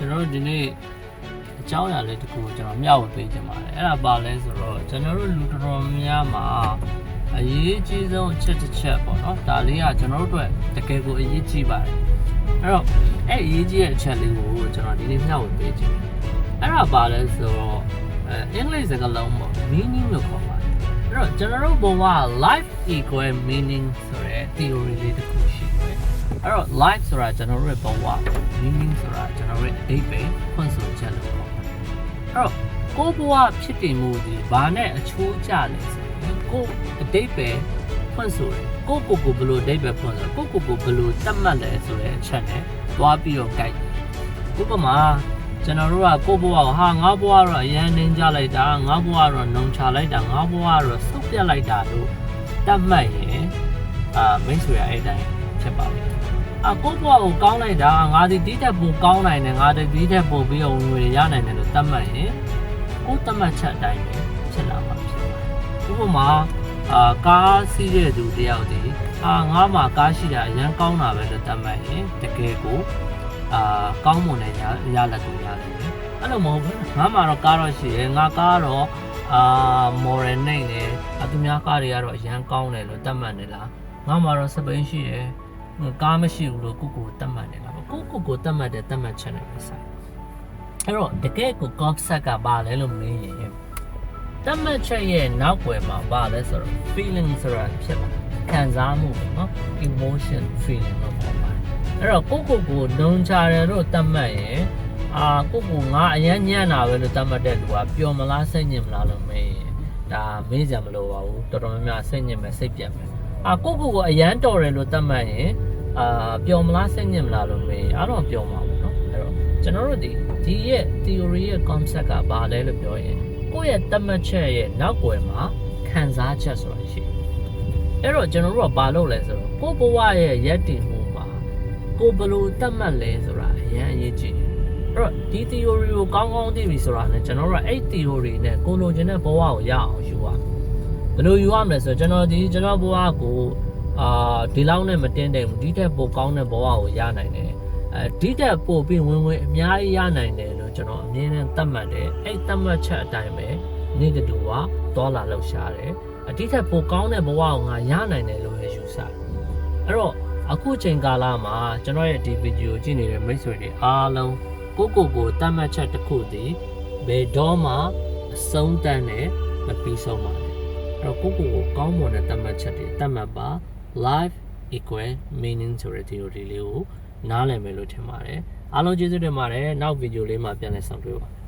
ကျွန်တော်တို့ဒီနေ့အကြောင်းအရာလေးတစ်ခုကိုကျွန်တော်မျှဝေပေးချင်ပါတယ်အဲ့ဒါပါလဲဆိုတော့ကျွန်တော်တို့လူတော်တော်များမှာအရေးကြီးဆုံးအချက်တစ်ချက်ပေါ့နော်ဒါလေးကကျွန်တော်တို့အတွက်တကယ်ကိုအရေးကြီးပါတယ်အဲ့တော့အဲ့အရေးကြီးတဲ့အချက်လေးကိုကျွန်တော်ဒီနေ့မျှဝေပေးချင်တယ်အဲ့ဒါပါလဲဆိုတော့အဲအင်္ဂလိပ်စကားလုံးပေါ့ meaning လို့ခေါ်ပါတယ်အဲ့တော့ကျွန်တော်တို့ဘဝ life equal meaning ဆိုတဲ့ theory လေးတစ်ခုရှိတယ် အဲ့တော့ life ဆိုတာကျွန်တော်တို့ရဲ့ဘဝ meaning ဆိုတာကျွန်တော်တို့ရဲ့အဓိပ္ပာယ်ဖွင့်ဆိုချက်လို့ခေါ်ပါတယ်အဲ့တော့ကိုယ့်ဘဝဖြစ်တည်မှုဒီဘာနဲ့အချိုးကျလဲဆိုရင်ကိုယ့်အဓိပ္ပာယ်ဖွင့်ဆိုတယ်ကိုယ့်ကိုယ်ကိုဘယ်လိုအဓိပ္ပာယ်ဖွင့်ဆိုကိုယ့်ကိုယ်ကိုဘယ်လိုသတ်မှတ်လဲဆိုတဲ့အချက်နဲ့သွားပြီးတော့ guide ဥပမာကျွန်တော်တို့ကကိုယ့်ဘဝကိုဟာငါဘဝတော့အရန်နှင်းကြလိုက်တာငါဘဝတော့နှုံချလိုက်တာငါဘဝတော့ဆုတ်ပြတ်လိုက်တာလို့တတ်မှတ်ရင်အာမိတ်ဆွေရအဲ့တိုင်းဖြစ်ပါလိမ့်မယ် အကိုယ့်ဘဝကိုကောင်းလိုက်တာငါဒီဒီတက်ပိုကောင်းနိုင်တယ်ငါဒီဒီတက်ပိုပြီးအောင်ငွေရနိုင်တယ်လို့တတ်မှတ်ရင်ကိုယ်တတ်မှတ်ချက်အတိုင်းပဲဖြစ်လာမှာဖြစ်ပါတယ်ဥပမာအာကားစီးတဲ့သူတယောက်ဒီအာငါမှကားရှိတာအရန်ကောင်းတာပဲလို့တတ်မှတ်ရင်တကယ်ကိုအာကောင်းမွန်တဲ့ရရလက်ကိုရတယ်ပဲအဲ့လိုမဟုတ်ဘူးငါမှတော့ကားတော့ရှိတယ်ငါကားတော့အာ moral နိုင်တယ်အသူများကားတွေကတော့အရန်ကောင်းတယ်လို့တတ်မှတ်နေလားငါမှတော့စပိန်ရှိတယ် ကားမရှိဘူးလို့ကိုကိုကိုတတ်မှတ်နေလားကိုကိုကိုတတ်မှတ်တဲ့တတ်မှတ်ချက်နဲ့ပဲဆိုင်အဲ့တော့တကယ်ကို concept ကဘာလဲလို့မေးရင်တတ်မှတ်ချက်ရဲ့နောက်ွယ်မှာဘာလဲဆိုတော့ feeling ဆိုတာဖြစ်လာခံစားမှုပေါ့နော် emotion feeling လို့ခေါ်ပါတယ်အဲ့တော့ကိုကိုကိုနှုံချတယ်လို့တတ်မှတ်ရင်အာကိုကိုငါအရန်ညံ့တာပဲလို့တတ်မှတ်တဲ့လူကပျော်မလားစိတ်ညစ်မလားလို့မေးရင်ဒါမေးကြမလို့ပါဘူးတော်တော်များများစိတ်ညစ်မယ်စိတ်ပြတ်မယ်အာကိုကိုကိုအရန်တော်တယ်လို့တတ်မှတ်ရင် အာပျော်မလားစိတ်ညစ်မလားလို့မေးရင်အဲ့တော့ပျော်မှာပေါ့နော်အဲ့တော့ကျွန်တော်တို့ဒီဒီရဲ့ theory ရဲ့ concept ကဘာလဲလို့ပြောရင်ကိုယ့်ရဲ့တတ်မှတ်ချက်ရဲ့နောက်ွယ်မှာခံစားချက်ဆိုတာရှိတယ်အဲ့တော့ကျွန်တော်တို့ကဘာလုပ်လဲဆိုတော့ကိုယ့်ဘဝရဲ့ရက်တည်မှုမှာကိုဘယ်လိုတတ်မှတ်လဲဆိုတာအရင်အရေးကြီးတယ်အဲ့တော့ဒီ theory ကိုကောင်းကောင်းသိပြီဆိုတာနဲ့ကျွန်တော်တို့ကအဲ့ theory နဲ့ကိုလိုချင်တဲ့ဘဝကိုရအောင်ယူရမယ်ဘယ်လိုယူရမလဲဆိုတော့ကျွန်တော်ဒီကျွန်တော်ဘဝကို အာဒီလောက်နဲ့မတင်းတယ်ဘူးဒီတက်ပိုကောင်းတဲ့ဘဝကိုရနိုင်တယ်အဲဒီတက်ပိုပြီးဝင်ဝင်အများကြီးရနိုင်တယ်လို့ကျွန်တော်အမြင်နဲ့သတ်မှတ်တယ်အဲ့သတ်မှတ်ချက်အတိုင်းပဲနေ့တူကသွားလာလှုပ်ရှားတယ်အဒီတက်ပိုကောင်းတဲ့ဘဝကိုငါရနိုင်တယ်လို့ရယူဆတယ်အဲ့တော့အခုချိန်ကာလမှာကျွန်တော်ရဲ့ဒီဗီဒီယိုကြည့်နေတဲ့မိတ်ဆွေတွေအားလုံးကိုကိုကိုတတ်မှတ်ချက်တစ်ခုတည်းဘယ်တော့မှအဆုံးတန်းနဲ့မပြီးဆုံးပါနဲ့အဲ့တော့ကိုကိုကိုကောင်းမွန်တဲ့တတ်မှတ်ချက်တွေတတ်မှတ်ပါ life equal meaning ဆိုတဲ့ theory လေးကိုနားလည်မယ်လို့ထင်ပါတယ်အားလုံးကျေးဇူးတင်ပါတယ်နောက်ဗီဒီယိုလေးမှာပြန်လည်ဆောင်တွေ့ပါမယ်